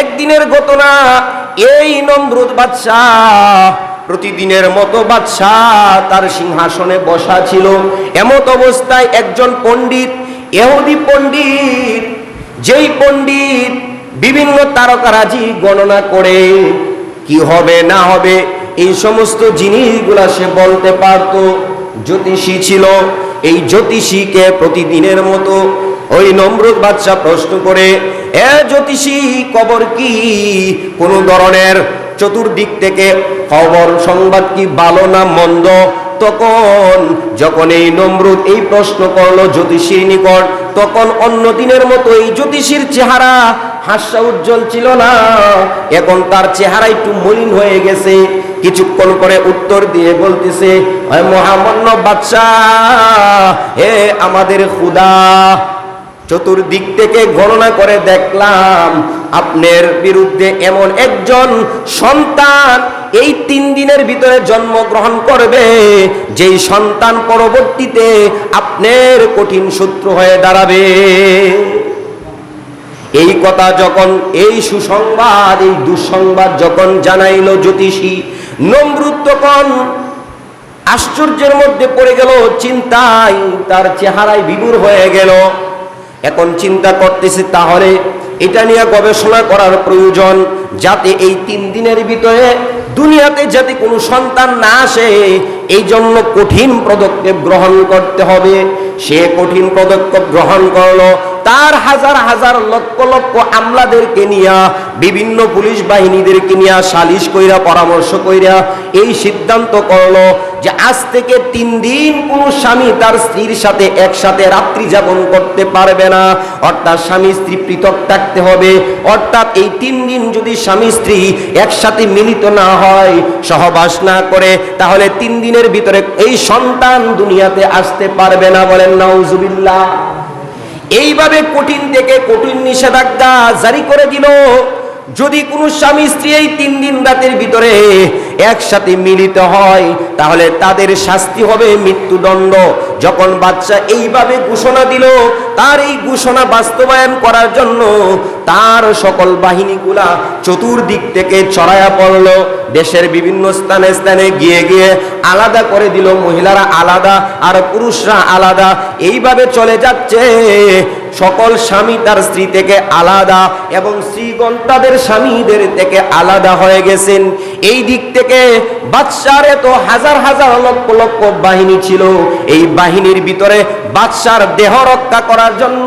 একদিনের ঘটনা, এই নমরুদ বাদশাহ, প্রতিদিনের মতো বাদশাহ তার সিংহাসনে বসা ছিল। এমত অবস্থায় একজন পণ্ডিত এহুদি পণ্ডিত, যেই পণ্ডিত বিভিন্ন তারকারাজি গণনা করে কি হবে, না হবে, এই সমস্ত জিনিসগুলা সে বলতে পারতো, জ্যোতিষী ছিল। এই জ্যোতিষীকে প্রতিদিনের মতো ওই নমরুদ বাদশাহ প্রশ্ন করে এ জ্যোতিষী কবর কি? কোন ধরনের চতুর্দিক থেকে খবর, সংবাদ কি ভালো না মন্দ? তখন যখন এই নমরুদ এই প্রশ্ন করল জ্যোতিষীর নিকট, তখন অন্য দিনের মতো এই জ্যোতিষীর চেহারা হাস্যা উজ্জ্বল ছিল না। এখন তার চেহারা একটু মলিন হয়ে গেছে। কিছুক্ষণ পরে উত্তর দিয়ে বলতেছে মহামান্য বাদশাহ, হে আমাদের খুদা চতুর্দিক থেকে গণনা করে দেখলাম, আপনার বিরুদ্ধে এমন একজন সন্তান এই তিন দিনের ভিতরে জন্মগ্রহণ করবে, যেই সন্তান পরবর্তীতে আপনার কঠিন শত্রু হয়ে দাঁড়াবে। এই কথা যখন, এই সুসংবাদ, এই দুঃসংবাদ যখন জানাইল জ্যোতিষী, নমরুদ তখন আশ্চর্যের মধ্যে পড়ে গেল, চিন্তায় তার চেহারায় বিবুর হয়ে গেল। এখন চিন্তা করতেছে তাহলে এটা নিয়ে গবেষণা করার প্রয়োজন যাতে এই তিন দিনের ভিতরে দুনিয়াতে যাতে কোনো সন্তান না আসে এই জন্য কঠিন পদক্ষেপ গ্রহণ করতে হবে। সে কঠিন পদক্ষেপ গ্রহণ করল, তার হাজার হাজার লক্ষ লক্ষ আমলাদেরকে নিয়া, বিভিন্ন পুলিশ বাহিনীদেরকে নিয়া সালিশ কইরা, পরামর্শ কইরা এই সিদ্ধান্ত করল যে আজ থেকে তিন দিন কোন স্বামী তার স্ত্রীর সাথে একসাথে রাত্রি যাপন করতে পারবে না। অর্থাৎ স্বামী স্ত্রী পৃথক থাকতে হবে। অর্থাৎ এই তিন দিন যদি স্বামী স্ত্রী একসাথে মিলিত না হয়, সহবাস না করে, তাহলে তিন দিনের ভিতরে এই সন্তান দুনিয়াতে আসতে পারবে না বলেন নাউজুবিল্লাহ। এইভাবে কঠিন থেকে কঠিন নিষেধাজ্ঞা জারি করে দিল। যদি কোনো স্বামী স্ত্রী এই তিন দিন রাতের ভিতরে একসাথে মিলিত হয়, তাহলে তাদের শাস্তি হবে মৃত্যুদণ্ড। যখন বাচ্চা এইভাবে ঘোষণা দিল, তার এই ঘোষণা বাস্তবায়ন করার জন্য তার সকল বাহিনীগুলা চতুর্দিক থেকে ছড়ায়া পড়ল। দেশের বিভিন্ন স্থানে স্থানে গিয়ে গিয়ে আলাদা করে দিল, মহিলারা আলাদা আর পুরুষরা আলাদা। এইভাবে চলে যাচ্ছে, সকল স্বামী তার স্ত্রী থেকে আলাদা এবং স্ত্রীগণ তাদের স্বামীদের থেকে আলাদা হয়ে গেছেন। এই দিক থেকে বাদশার এত হাজার হাজার লক্ষ লক্ষ বাহিনী ছিল। এই বাহিনীর ভিতরে বাদশার দেহ রক্ষা করার জন্য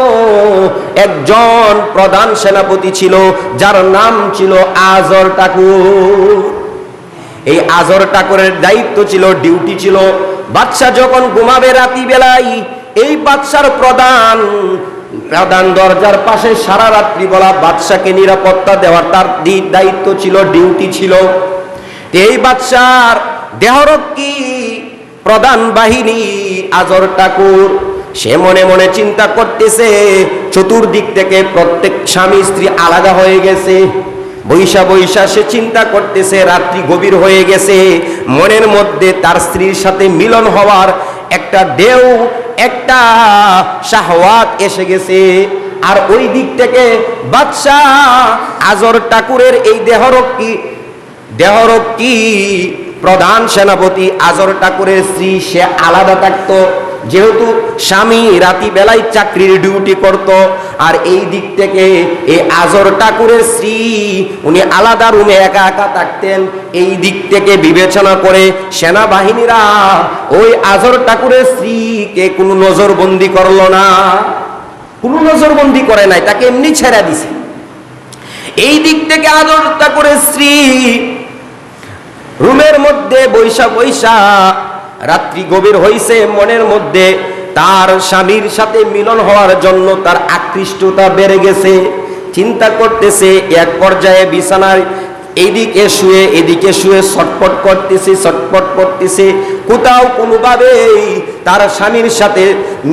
একজন প্রধান সেনাপতি ছিল, যার নাম ছিল আজর ঠাকুর। এই আজর ঠাকুরের দায়িত্ব ছিল, ডিউটি ছিল। বাদশাহ যখন ঘুমাবে রাতি বেলায় এই বাদশার প্রধান প্রধান দরজার পাশে সারা রাত্রি বলা বাদশাকে নিরাপত্তা দেওয়ার তার দায়িত্ব ছিল, ডিউটি ছিল। তো এই বাদশার দেহরক্ষী প্রধান বাহিনী আজর ঠাকুর, সে মনে মনে চিন্তা করতেছে, চতুর্দিক থেকে প্রত্যেক স্বামী স্ত্রী আলাদা হয়ে গেছে। বৈশা বৈশা সে চিন্তা করতেছে, রাত্রি গভীর হয়ে গেছে। মনের মধ্যে তার স্ত্রীর সাথে মিলন হওয়ার একটা ঢেউ, একটা শাহওয়াত এসে গেছে। আর ওই দিক থেকে বাদশাহ আজর ঠাকুরের এই দেহরক্ষী দেহরক্ষী প্রধান সেনাপতি আজর ঠাকুরের স্ত্রী, সে আলাদা থাকতো। যেহেতু স্বামী রাতি বেলায় চাকরির ডিউটি করত, আর এই দিক থেকে এই আজর ঠাকুরের স্ত্রী, উনি আলাদা রুমে একা একা থাকতেন। এই দিক থেকে বিবেচনা করে সেনাবাহিনীরা ওই আজর ঠাকুরের স্ত্রীকে কোনো নজরবন্দি করল না। কোনো নজরবন্দি করে নাই, তাকে এমনি ছেড়ে দিছে। এই দিক থেকে আদর ঠাকুরের স্ত্রী রুমের মধ্যে বৈশা বৈশা, রাত্রি গভীর হইছে মনের মধ্যে। তার স্বামীর সাথে মিলন হওয়ার জন্য তার আকৃষ্টতা বেড়ে গেছে। চিন্তা করতেছে, এক পর্যায়ে বিছানায় এইদিকে শুয়ে, এদিকে শুয়ে ছটপট করতেছে ছটপট করতেছে। কোথাও কোনোভাবেই তার স্বামীর সাথে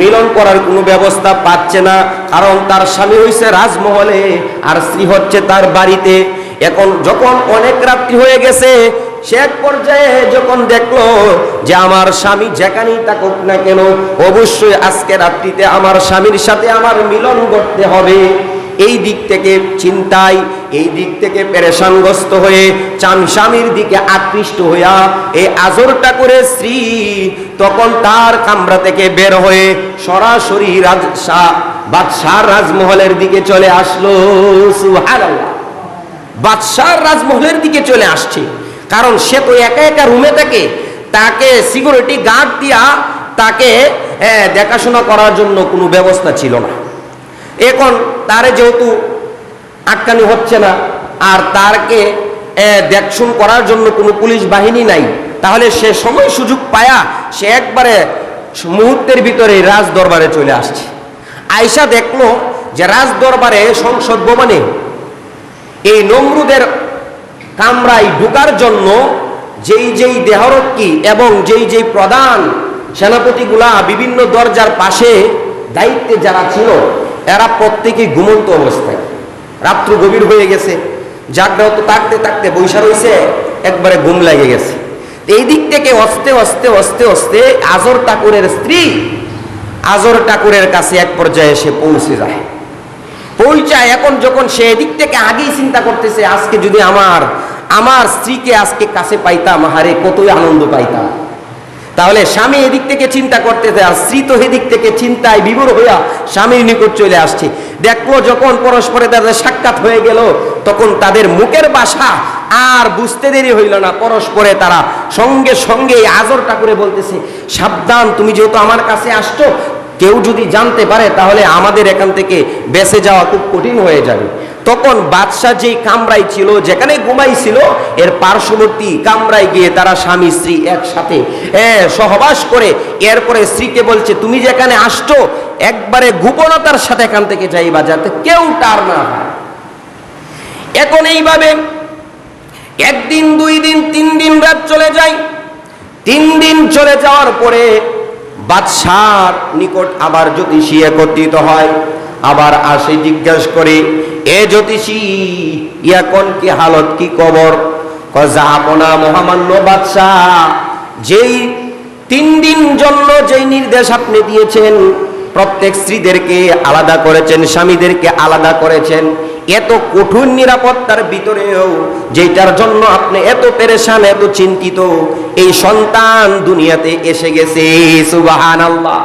মিলন করার কোনো ব্যবস্থা পাচ্ছে না, কারণ তার স্বামী হইছে রাজমহলে আর স্ত্রী হচ্ছে তার বাড়িতে। এখন যখন অনেক রাত্রি হয়ে গেছে এক পর্যায়ে যখন দেখল যে আমার স্বামী যেখানেই থাকুক না কেন, অবশ্যই আজকে রাত্রিতে আমার স্বামীর সাথে আমার মিলন করতে হবে। এই দিক থেকে চিন্তায়, এই দিক থেকে পেরেশানগ্রস্ত হয়ে চান স্বামীর দিকে আকৃষ্ট হইয়া এই আজরটা করে শ্রী তখন তার কামরা থেকে বের হয়ে সরাসরি রাজ বাদশাহ রাজমহলের দিকে চলে আসলো। সুবহানাল্লাহ। বাদশাহ রাজমহলের দিকে চলে আসছে। কারণ সে তো একা একা রুমে থাকে, তাকে সিকিউরিটি গার্ড দিয়া তাকে দেখাশোনা করার জন্য কোনো ব্যবস্থা ছিল না। এখন তারে যেহেতু আটকানি হচ্ছে না, আর তারকে দেখশুন করার জন্য কোনো পুলিশ বাহিনী নাই, তাহলে সে সময় সুযোগ পায়া সে একবারে মুহূর্তের ভিতরে রাজ দরবারে চলে আসছে। আয়সা দেখল যে রাজ দরবারে সংসদ ভবনে এই নমরুদের কামরায় ঢুকার জন্য যেই যেই দেহরক্ষী এবং যেই যেই প্রধান সেনাপতিগুলা বিভিন্ন দরজার পাশে দায়িত্বে যারা ছিল, এরা প্রত্যেকে ঘুমন্ত অবস্থায়। রাত্র গভীর হয়ে গেছে, জাগ্রত থাকতে থাকতে বৈশা রয়েছে একবারে ঘুম লেগে গেছে। এই দিক থেকে অস্তে অস্তে অস্তে অস্তে আজর ঠাকুরের স্ত্রী আজর ঠাকুরের কাছে এক পর্যায়ে এসে পৌঁছে যায়। পৌঁছায় এখন যখন সে এদিক থেকে আগেই চিন্তা করতেছে, আজকে যদি আমার আমার স্ত্রীকে আজকে কাছে পাইতাম হারে কতই আনন্দ পাইতাম। তাহলে স্বামী এদিক থেকে চিন্তা করতেছে, আর স্ত্রী তো এদিক থেকে চিন্তায় বিভোর হইয়া স্বামীর নিকট চলে আসছে। দেখল যখন পরস্পরে তাদের সাক্ষাৎ হয়ে গেল, তখন তাদের মুখের বাসা আর বুঝতে দেরি হইল না। পরস্পরে তারা সঙ্গে সঙ্গে আজরটা করে বলতেছে, সাবধান, তুমি যেহেতু আমার কাছে আসছো, কেউ যদি জানতে পারে, তাহলে আমাদের এখান থেকে বেঁচে যাওয়া খুব কঠিন হয়ে যাবে। তখন বাদশাহ যেই কামরাই ছিল, যেখানে ঘুমাইছিল, এর পার্শ্ববর্তী কামরায় গিয়ে তারা স্বামী, স্ত্রী একসাথে হ্যাঁ সহবাস করে, এরপরে স্ত্রীকে বলছে, তুমি যেখানে আসছো, একবারে গোপনতার সাথে এখান থেকে যাইবা, যাতে কেউ টার না এখন এইভাবে একদিন, দুই দিন, তিন দিন রাত চলে যায়। তিন দিন চলে যাওয়ার পরে বাদশার নিকট আবার জ্যোতিষী একত্রিত হয়। আবার আসে জিজ্ঞাসা করে এ জ্যোতিষী, ইয়াকন কি হালত, কি কবর? যাপনা মহামান্য বাদশাহ, যেই তিন দিন জন্য যেই নির্দেশ আপনি দিয়েছেন, প্রত্যেক স্ত্রীদেরকে আলাদা করেছেন, স্বামীদেরকে আলাদা করেছেন, এত কঠোর নিরাপত্তার ভিতরেও যেটার জন্য আপনি এত পেরেশান, এত চিন্তিত, এই সন্তান দুনিয়াতে এসে গেছে সুবাহান আল্লাহ